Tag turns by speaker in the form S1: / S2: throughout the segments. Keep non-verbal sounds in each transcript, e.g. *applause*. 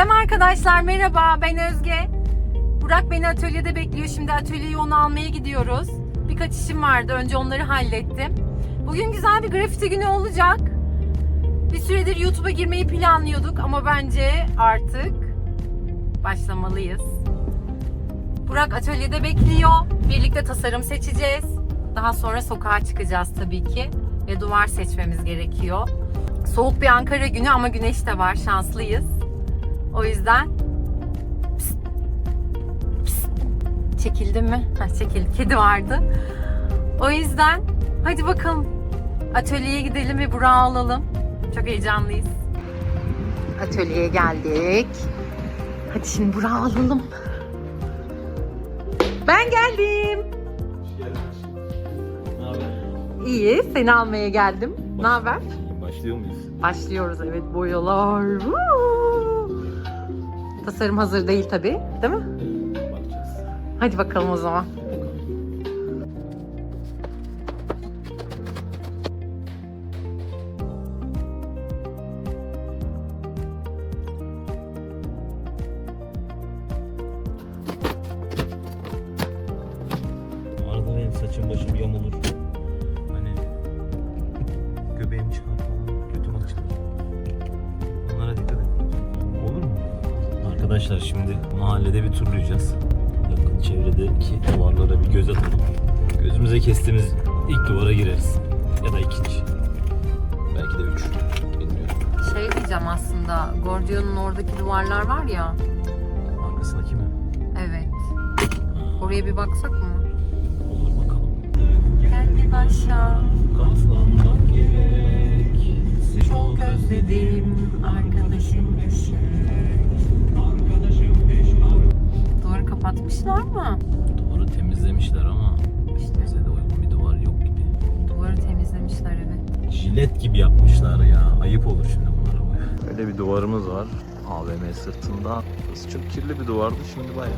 S1: Selam arkadaşlar, merhaba. Ben Özge. Burak beni atölyede bekliyor. Şimdi atölyeye onu almaya gidiyoruz. Birkaç işim vardı. Önce onları hallettim. Bugün güzel bir grafiti günü olacak. Bir süredir YouTube'a girmeyi planlıyorduk ama bence artık başlamalıyız. Burak atölyede bekliyor. Birlikte tasarım seçeceğiz. Daha sonra sokağa çıkacağız tabii ki. Ve duvar seçmemiz gerekiyor. Soğuk bir Ankara günü ama güneş de var. Şanslıyız. O yüzden. Psst. çekildi mi? Ha çekildi. Kedi vardı. O yüzden hadi bakalım atölyeye gidelim ve Burak'ı alalım. Çok heyecanlıyız. Atölyeye geldik. Hadi şimdi Burak'ı alalım. Ben geldim. İyi, seni almaya geldim. Ne haber?
S2: Başlıyor muyuz?
S1: Başlıyoruz evet boyalar. Woo! Tasarım hazır değil tabi, değil mi? Hadi bakalım o zaman.
S2: Arada benim saçım başım Arkadaşlar şimdi mahallede bir turlayacağız. Yakın çevredeki duvarlara bir göz atalım. Gözümüze kestiğimiz ilk duvara gireriz. Ya da ikinci. Belki de üç. Bilmiyorum.
S1: Şey diyeceğim aslında, Gordion'un oradaki duvarlar var ya.
S2: Arkasındaki mi?
S1: Evet. Oraya bir baksak mı?
S2: Olur bakalım.
S1: Gel bir başa.
S2: Katlanmak gerek.
S1: Çok özledim arkadaşım Duvarı kapatmışlar mı?
S2: Duvarı temizlemişler ama işte bize de uygun bir duvar yok gibi.
S1: Duvarı temizlemişler evet.
S2: Jilet gibi yapmışlar ya. Ayıp olur şimdi bunlara bak. Böyle bir duvarımız var. AVM sırtında. Burası çok kirli bir duvardı. Şimdi bayağı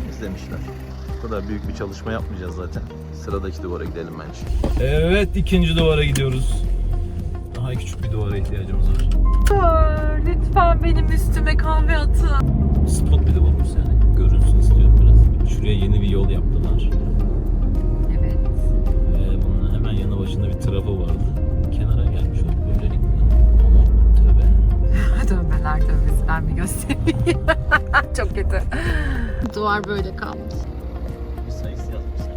S2: temizlemişler. Bu kadar büyük bir çalışma yapmayacağız zaten. Sıradaki duvara gidelim bence. Evet ikinci duvara gidiyoruz. Daha küçük bir duvara ihtiyacımız var.
S1: Lütfen benim üstüme kahve atın.
S2: Spot bir duvarımız yani. Görünsün istiyorum biraz. Şuraya yeni bir yol yaptılar.
S1: Evet.
S2: Ve bunun hemen yanı başında bir trafo vardı. Kenara gelmiş olduk böylelikle. Ama tövbe. *laughs*
S1: Dönmeler dönmesi ben bir göstereyim. *laughs* Çok kötü. Duvar böyle kalmış.
S2: Bir sayısı yazmışlar.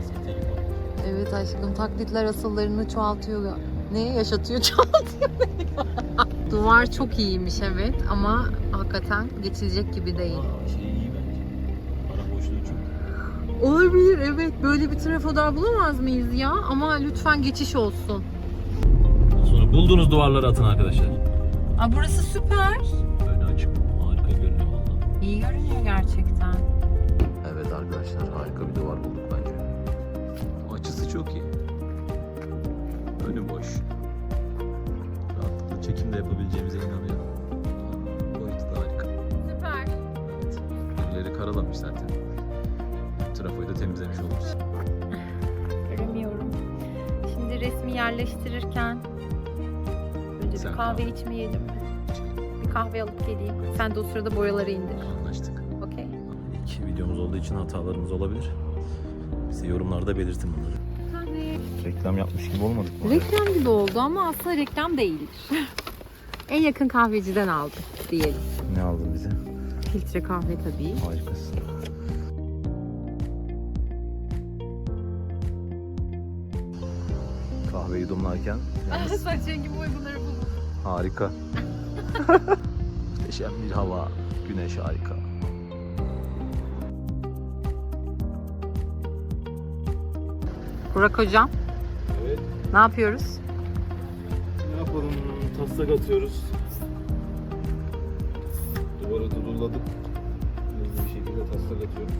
S2: Eski telefon.
S1: Evet aşkım taklitler asıllarını çoğaltıyor. Ne yaşatıyor *laughs* çoğaltıyor. Duvar çok iyiymiş evet ama hakikaten geçilecek gibi değil.
S2: Aa, şey boşluğu çok.
S1: Olabilir evet böyle bir trafo daha bulamaz mıyız ya? Ama lütfen geçiş olsun.
S2: Sonra bulduğunuz duvarları atın arkadaşlar.
S1: Aa, burası süper.
S2: Böyle açık. Harika görünüyor valla.
S1: İyi görünüyor gerçekten.
S2: Evet arkadaşlar harika bir duvar bulduk bence. Açısı çok iyi. Önü boş. Rahatlıkla çekim de yapabileceğimize inanıyorum. Boyutu da harika.
S1: Süper.
S2: Evet. Birileri karalamış zaten.
S1: Yerleştirirken önce
S2: Sen
S1: bir kahve
S2: kahve.
S1: içmeyelim mi? Bir kahve alıp geleyim. Sen de o sırada boyaları indir.
S2: Anlaştık.
S1: Okey.
S2: İlk videomuz olduğu için hatalarımız olabilir. Bize yorumlarda belirtin bunları.
S1: Kahve.
S2: Reklam yapmış gibi olmadık mı?
S1: Reklam gibi oldu ama aslında reklam değildir. *laughs* en yakın kahveciden aldım diyelim.
S2: Ne aldın bize?
S1: Filtre kahve tabii.
S2: Harikasın. Kahve yudumlarken yalnız
S1: Saç rengim uyguları buldum.
S2: harika. *laughs* Muhteşem bir hava, güneş harika.
S1: Burak hocam
S2: Evet,
S1: ne yapıyoruz?
S2: ne yapalım? Taslak atıyoruz. Duvara duduladık. Hızlı bir şekilde taslak atıyoruz.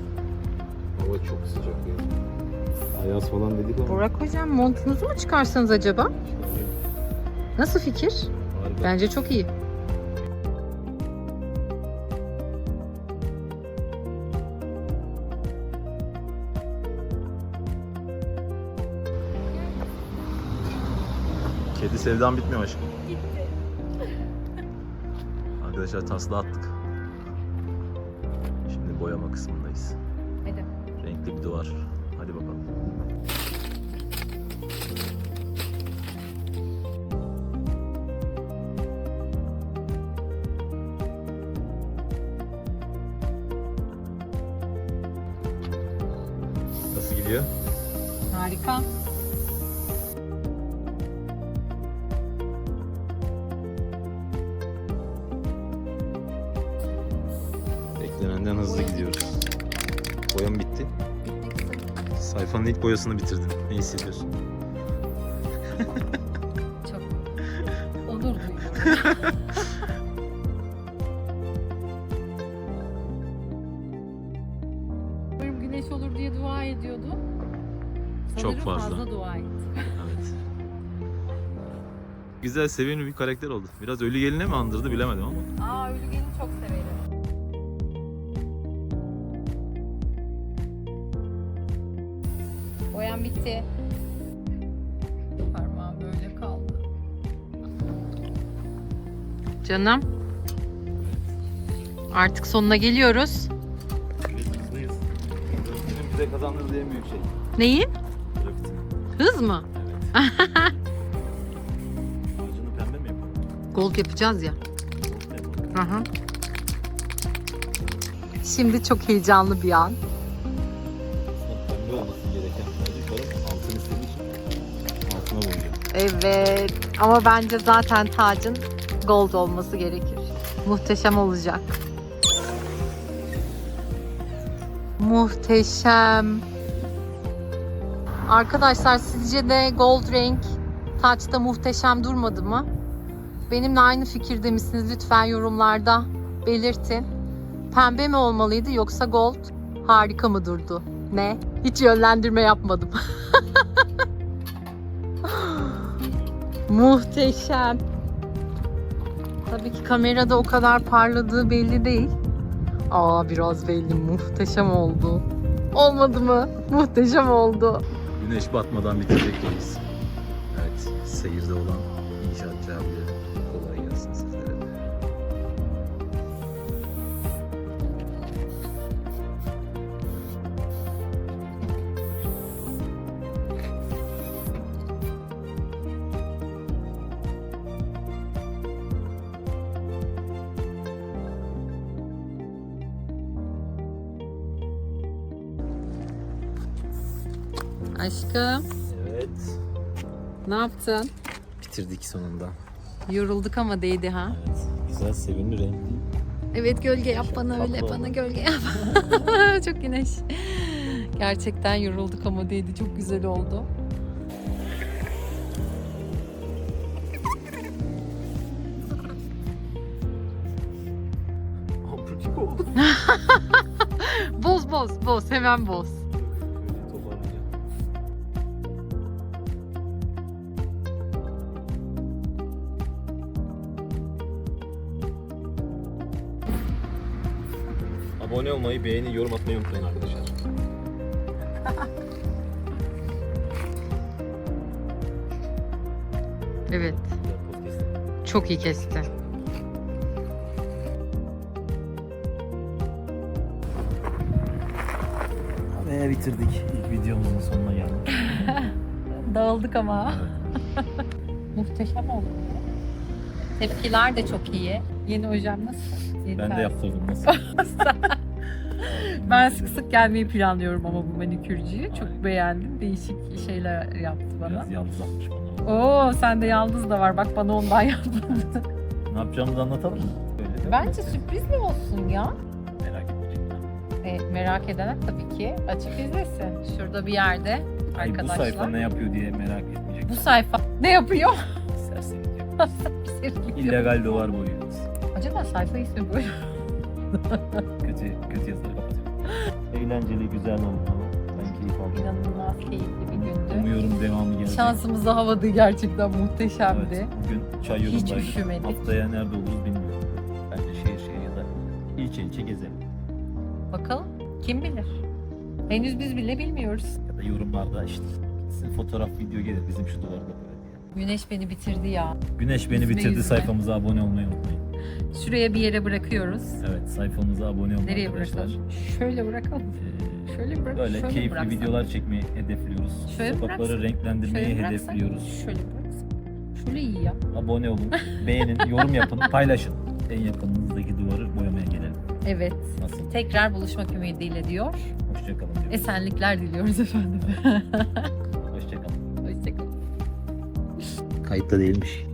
S2: Hava çok sıcak ya. Ayaz falan dedik ama.
S1: Burak hocam montunuzu mu çıkarsanız acaba? Nasıl fikir?
S2: Harika.
S1: Bence çok iyi.
S2: Kedi sevdan bitmiyor aşkım. *laughs* Arkadaşlar tasla attık. Şimdi boyama kısmındayız.
S1: Hadi.
S2: Renkli bir duvar. Gidiyor?
S1: Harika.
S2: Beklenenden hızlı gidiyoruz. Boyam bitti. Sayfanın ilk boyasını bitirdim. Ne hissediyorsun?
S1: Çok onur duyuyorum. *laughs* güneş olur diye dua ediyordum.
S2: Çok
S1: Sanırım
S2: fazla.
S1: dua ettim.
S2: Evet. Güzel, sevimli bir karakter oldu. Biraz ölü geline mi andırdı bilemedim ama.
S1: Aa ölü gelin çok severim. Boyam bitti. Parmağım böyle kaldı. Canım. Artık sonuna geliyoruz.
S2: Bize kazandırdığı en büyük şey.
S1: Neyin?
S2: Grafiti.
S1: Hız mı?
S2: Evet. *laughs* Ağacını pembe mi yapalım?
S1: Gold yapacağız ya.
S2: Yapalım?
S1: Hı hı. Şimdi çok heyecanlı bir an.
S2: Aslında pembe olması gereken bence şarap altın istediği için altına boyayacağım.
S1: Evet ama bence zaten tacın gold olması gerekir. Muhteşem olacak. Muhteşem. Arkadaşlar sizce de gold renk taçta muhteşem durmadı mı? Benimle aynı fikirde misiniz? Lütfen yorumlarda belirtin. Pembe mi olmalıydı yoksa gold harika mı durdu? Ne? Hiç yönlendirme yapmadım. *laughs* Muhteşem. Tabii ki kamerada o kadar parladığı belli değil. Aa biraz belli. Muhteşem oldu. Olmadı mı? Muhteşem oldu.
S2: Güneş batmadan bitirecekteyiz. Evet, seyirde olan inşaatçı abiye
S1: Aşkım
S2: Evet,
S1: ne yaptın?
S2: bitirdik sonunda.
S1: Yorulduk ama değdi ha.
S2: Evet, güzel, sevimli, renkli.
S1: Evet gölge yap bana öyle bana gölge yap. *laughs* çok güneş. Gerçekten yorulduk ama değdi çok güzel oldu.
S2: Ampulcik oldu. *laughs*
S1: Boz boz boz hemen boz.
S2: Abone olmayı, beğeni, yorum atmayı unutmayın arkadaşlar. *laughs*
S1: Evet çok iyi kesti.
S2: Ve bitirdik. İlk videomuzun sonuna geldik. *laughs*
S1: Dağıldık ama. *laughs* Muhteşem oldu. Tepkiler de çok iyi. Yeni hocam nasıl? Yeni
S2: Ben de yaptırdım nasıl?
S1: Ben sık sık gelmeyi planlıyorum ama bu manikürcüyü. Çok beğendim. Değişik şeyler yaptı bana.
S2: Biraz yalnız atmış bana.
S1: Oo sende yaldız da var. Bak bana ondan *laughs* yapmadı.
S2: Ne yapacağımızı anlatalım mı? Böyle
S1: Bence sürpriz mi olsun ya?
S2: merak etmeyecekler.
S1: Evet, merak edenler tabii ki açıp izlesin. Şurada bir yerde
S2: Ay, bu
S1: arkadaşlar.
S2: sayfa ne yapıyor diye merak etmeyecek.
S1: Bu sayfa ne yapıyor?
S2: Serseri. *laughs* İllegal dolar boyuyoruz.
S1: Acaba sayfa ismi böyle? *laughs*
S2: Kötü, kötü yazıları kapatıyor. Eğlenceli, güzel oldu. Ben keyif aldım.
S1: İnanılmaz keyifli bir gündü.
S2: Umuyorum devamı gelecek.
S1: Şansımız da havada gerçekten muhteşemdi.
S2: Evet, bugün çay
S1: Hiç
S2: yolundaydık.
S1: üşümedik.
S2: Haftaya nerede oluruz bilmiyorum. Bence şehir şehir ya da ilçe ilçe gezelim.
S1: Bakalım kim bilir? Henüz biz bile bilmiyoruz.
S2: Ya da yorumlarda işte gitsin fotoğraf video gelir bizim şu duvarda böyle diye.
S1: Güneş beni bitirdi ya.
S2: Güneş beni
S1: Yüzme
S2: bitirdi
S1: yüzme.
S2: sayfamıza abone olmayı unutmayın.
S1: Şuraya bir yere bırakıyoruz.
S2: Evet sayfamıza abone olun
S1: Nereye
S2: arkadaşlar.
S1: bırakalım? Şöyle bırakalım.
S2: Ee,
S1: Şöyle bırak.
S2: Böyle
S1: şöyle
S2: keyifli
S1: bıraksam.
S2: videolar çekmeyi hedefliyoruz.
S1: Şöyle
S2: Sokakları renklendirmeyi
S1: Şöyle bıraksam.
S2: hedefliyoruz.
S1: Şöyle bıraksam. Şöyle iyi ya.
S2: Abone olun, beğenin, yorum yapın, *laughs* paylaşın. En yakınınızdaki duvarı boyamaya gelelim.
S1: Evet.
S2: Nasıl?
S1: Tekrar buluşmak ümidiyle diyor.
S2: Hoşçakalın diyoruz.
S1: Esenlikler diliyoruz efendim. *laughs*
S2: Hoşçakalın.
S1: Hoşçakalın.
S3: Kayıtta değilmiş.